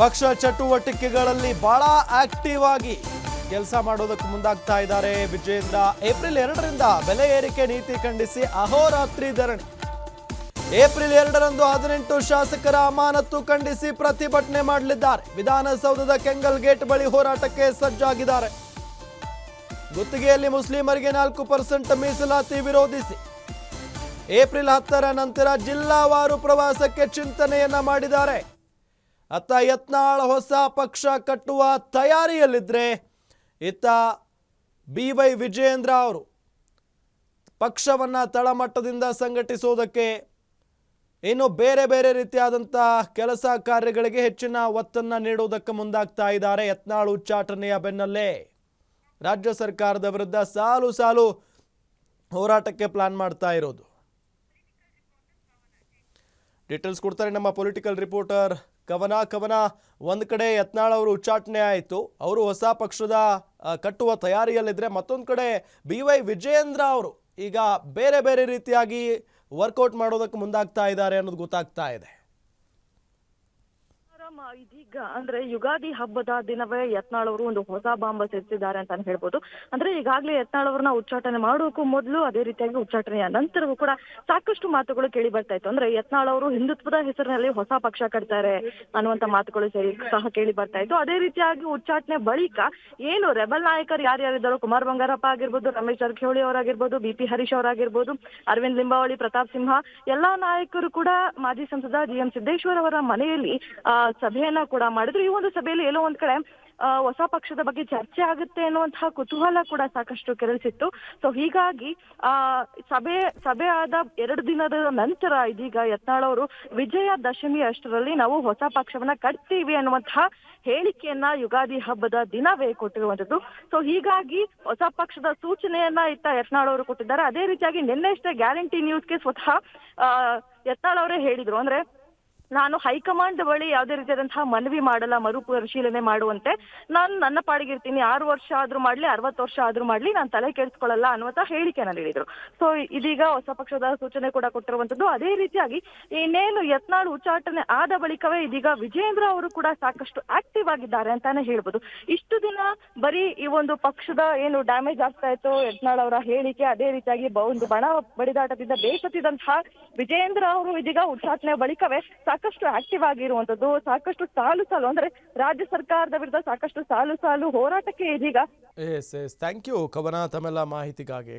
ಪಕ್ಷ ಚಟುವಟಿಕೆಗಳಲ್ಲಿ ಬಹಳ ಆಕ್ಟಿವ್ ಆಗಿ ಕೆಲಸ ಮಾಡೋದಕ್ಕೆ ಮುಂದಾಗ್ತಾ ಇದ್ದಾರೆ. ವಿಜೇಂದ್ರ ಏಪ್ರಿಲ್ ಎರಡರಿಂದ ಬೆಲೆ ಏರಿಕೆ ನೀತಿ ಖಂಡಿಸಿ ಅಹೋರಾತ್ರಿ ಧರಣಿ. ಏಪ್ರಿಲ್ ಎರಡರಂದು ಹದಿನೆಂಟು ಶಾಸಕರ ಅಮಾನತು ಖಂಡಿಸಿ ಪ್ರತಿಭಟನೆ ಮಾಡಲಿದ್ದಾರೆ. ವಿಧಾನಸೌಧದ ಕೆಂಗಲ್ ಗೇಟ್ ಬಳಿ ಹೋರಾಟಕ್ಕೆ ಸಜ್ಜಾಗಿದ್ದಾರೆ. ಗುತ್ತಿಗೆಯಲ್ಲಿ ಮುಸ್ಲಿಮರಿಗೆ ನಾಲ್ಕು ಪರ್ಸೆಂಟ್ ಮೀಸಲಾತಿ ವಿರೋಧಿಸಿ. ಏಪ್ರಿಲ್ ಹತ್ತರ ನಂತರ ಜಿಲ್ಲಾವಾರು ಪ್ರವಾಸಕ್ಕೆ ಚಿಂತನೆಯನ್ನ ಮಾಡಿದ್ದಾರೆ. ಅತ್ತ ಯತ್ನಾಳ್ ಹೊಸ ಪಕ್ಷ ಕಟ್ಟುವ ತಯಾರಿಯಲ್ಲಿದ್ದರೆ ಇತ್ತ ಬಿ ವೈ ವಿಜಯೇಂದ್ರ ಅವರು ಪಕ್ಷವನ್ನು ತಳಮಟ್ಟದಿಂದ ಸಂಘಟಿಸೋದಕ್ಕೆ ಇನ್ನು ಬೇರೆ ಬೇರೆ ರೀತಿಯಾದಂಥ ಕೆಲಸ ಕಾರ್ಯಗಳಿಗೆ ಹೆಚ್ಚಿನ ಒತ್ತನ್ನು ನೀಡುವುದಕ್ಕೆ ಮುಂದಾಗ್ತಾ ಇದ್ದಾರೆ ಯತ್ನಾಳ್ ಉಚ್ಚಾಟನೆಯ ಬೆನ್ನಲ್ಲೇ. ರಾಜ್ಯ ಸರ್ಕಾರದ ವಿರುದ್ಧ ಸಾಲು ಸಾಲು ಹೋರಾಟಕ್ಕೆ ಪ್ಲಾನ್ ಮಾಡ್ತಾ ಇರೋದು. ಡೀಟೇಲ್ಸ್ ಕೊಡ್ತಾರೆ ನಮ್ಮ ಪೊಲಿಟಿಕಲ್ ರಿಪೋರ್ಟರ್ ಕವನ ಕವನ, ಒಂದು ಕಡೆ ಯತ್ನಾಳ್ ಅವರು ಉಚ್ಚಾಟನೆ ಆಯಿತು. ಅವರು ಹೊಸ ಪಕ್ಷದ ಕಟ್ಟುವ ತಯಾರಿಯಲ್ಲಿದ್ದರೆ ಮತ್ತೊಂದು ಕಡೆ ಬಿ ವೈ ವಿಜಯೇಂದ್ರ ಅವರು ಈಗ ಬೇರೆ ಬೇರೆ ರೀತಿಯಾಗಿ ವರ್ಕೌಟ್ ಮಾಡೋದಕ್ಕೆ ಮುಂದಾಗ್ತಾ ಇದ್ದಾರೆ ಅನ್ನೋದು ಗೊತ್ತಾಗ್ತಾ ಇದೆ. ಆರಾಮ ಇದೀಗ ಅಂದ್ರೆ ಯುಗಾದಿ ಹಬ್ಬದ ದಿನವೇ ಯತ್ನಾಳ್ ಅವರು ಒಂದು ಹೊಸ ಬಾಂಬ ಸಿಡಿಸಿದ್ದಾರೆ ಅಂತಾನೆ ಹೇಳ್ಬೋದು. ಅಂದ್ರೆ ಈಗಾಗಲೇ ಯತ್ನಾಳ್ ಅವ್ರನ್ನ ಉಚ್ಚಾಟನೆ ಮಾಡೋಕ್ಕೂ ಮೊದಲು ಅದೇ ರೀತಿಯಾಗಿ ಉಚ್ಚಾಟನೆಯ ನಂತರವೂ ಕೂಡ ಸಾಕಷ್ಟು ಮಾತುಗಳು ಕೇಳಿ ಬರ್ತಾ ಇತ್ತು. ಅಂದ್ರೆ ಯತ್ನಾಳ್ ಅವರು ಹಿಂದುತ್ವದ ಹೆಸರಿನಲ್ಲಿ ಹೊಸ ಪಕ್ಷ ಕಟ್ತಾರೆ ಅನ್ನುವಂತ ಮಾತುಗಳು ಸೇರಿ ಸಹ ಕೇಳಿ ಬರ್ತಾ ಇತ್ತು. ಅದೇ ರೀತಿಯಾಗಿ ಉಚ್ಚಾಟನೆ ಬಳಿಕ ಏನು ರೆಬಲ್ ನಾಯಕರು ಯಾರ್ಯಾರಿದ್ದಾರೋ ಕುಮಾರ್ ಬಂಗಾರಪ್ಪ ಆಗಿರ್ಬೋದು, ರಮೇಶ್ ಜಾರಕಿಹೊಳಿ ಅವರಾಗಿರ್ಬೋದು, ಬಿ ಪಿ ಹರೀಶ್ ಅವರಾಗಿರ್ಬೋದು, ಅರವಿಂದ್ ಲಿಂಬಾವಳಿ, ಪ್ರತಾಪ್ ಸಿಂಹ, ಎಲ್ಲಾ ನಾಯಕರು ಕೂಡ ಮಾಜಿ ಸಂಸದ ಜಿ ಎಂ ಸಿದ್ದೇಶ್ವರ್ ಅವರ ಮನೆಯಲ್ಲಿ ಸಭೆಯನ್ನ ಕೂಡ ಮಾಡಿದ್ರು. ಈ ಒಂದು ಸಭೆಯಲ್ಲಿ ಎಲ್ಲೋ ಒಂದ್ ಕಡೆ ಹೊಸ ಪಕ್ಷದ ಬಗ್ಗೆ ಚರ್ಚೆ ಆಗುತ್ತೆ ಅನ್ನುವಂತಹ ಕುತೂಹಲ ಕೂಡ ಸಾಕಷ್ಟು ಕೆರಳಿಸಿತ್ತು. ಸೊ ಹೀಗಾಗಿ ಆ ಸಭೆ ಸಭೆ ಆದ ಎರಡು ದಿನದ ನಂತರ ಇದೀಗ ಯತ್ನಾಳ್ ಅವರು ವಿಜಯ ದಶಮಿ ಅಷ್ಟರಲ್ಲಿ ನಾವು ಹೊಸ ಪಕ್ಷವನ್ನ ಕಟ್ತೀವಿ ಅನ್ನುವಂತಹ ಹೇಳಿಕೆಯನ್ನ ಯುಗಾದಿ ಹಬ್ಬದ ದಿನವೇ ಕೊಟ್ಟಿರುವಂತದ್ದು ಸೊ ಹೀಗಾಗಿ ಹೊಸ ಪಕ್ಷದ ಸೂಚನೆಯನ್ನ ಇತ್ತ ಯತ್ನಾಳ್ ಅವರು ಕೊಟ್ಟಿದ್ದಾರೆ. ಅದೇ ರೀತಿಯಾಗಿ ನಿನ್ನೆಷ್ಟೇ ಗ್ಯಾರಂಟಿ ನ್ಯೂಸ್ಗೆ ಸ್ವತಃ ಆ, ಯತ್ನಾಳ್ ಅವರೇ ಹೇಳಿದ್ರು. ಅಂದ್ರೆ ನಾನು ಹೈಕಮಾಂಡ್ ಬಳಿ ಯಾವುದೇ ರೀತಿಯಾದಂತಹ ಮನವಿ ಮಾಡಲ್ಲ ಮರು ಪರಿಶೀಲನೆ ಮಾಡುವಂತೆ. ನಾನು ನನ್ನ ಪಾಡಿಗಿರ್ತೀನಿ, ಆರು ವರ್ಷ ಆದ್ರೂ ಮಾಡ್ಲಿ, ಅರವತ್ತು ವರ್ಷ ಆದ್ರೂ ಮಾಡ್ಲಿ, ನಾನು ತಲೆ ಕೆಡಿಸ್ಕೊಳ್ಳಲ್ಲ ಅನ್ನುವಂತ ಹೇಳಿಕೆನ ನೀಡಿದ್ರು ಸೊ ಇದೀಗ ಹೊಸ ಪಕ್ಷದ ಸೂಚನೆ ಕೂಡ ಕೊಟ್ಟಿರುವಂತದ್ದು ಅದೇ ರೀತಿಯಾಗಿ ಇನ್ನೇನು ಯತ್ನಾಳ್ ಉಚ್ಚಾಟನೆ ಆದ ಬಳಿಕವೇ ಇದೀಗ ವಿಜೇಂದ್ರ ಅವರು ಕೂಡ ಸಾಕಷ್ಟು ಆಕ್ಟಿವ್ ಆಗಿದ್ದಾರೆ ಅಂತಾನೆ ಹೇಳ್ಬೋದು. ಇಷ್ಟು ದಿನ ಬರೀ ಈ ಒಂದು ಪಕ್ಷದ ಏನು ಡ್ಯಾಮೇಜ್ ಆಗ್ತಾ ಇತ್ತು ಯತ್ನಾಳ್ ಅವರ ಹೇಳಿಕೆ, ಅದೇ ರೀತಿಯಾಗಿ ಒಂದು ಬಣ ಬಡಿದಾಟದಿಂದ ಬೇಸತ್ತಿದಂತಹ ವಿಜೇಂದ್ರ ಅವರು ಇದೀಗ ಉಚ್ಚಾಟನೆ ಬಳಿಕವೇ ಸಾಕಷ್ಟು ಆಕ್ಟಿವ್ ಆಗಿರುವಂತದ್ದು, ಸಾಕಷ್ಟು ಸಾಲು ಸಾಲು, ಅಂದ್ರೆ ರಾಜ್ಯ ಸರ್ಕಾರದ ವಿರುದ್ಧ ಸಾಕಷ್ಟು ಸಾಲು ಸಾಲು ಹೋರಾಟಕ್ಕೆ ಇದೀಗ ಎಸ್ ಎಸ್ ಥ್ಯಾಂಕ್ ಯು ಕವನ, ತಮ್ಮೆಲ್ಲ ಮಾಹಿತಿಗಾಗಿ.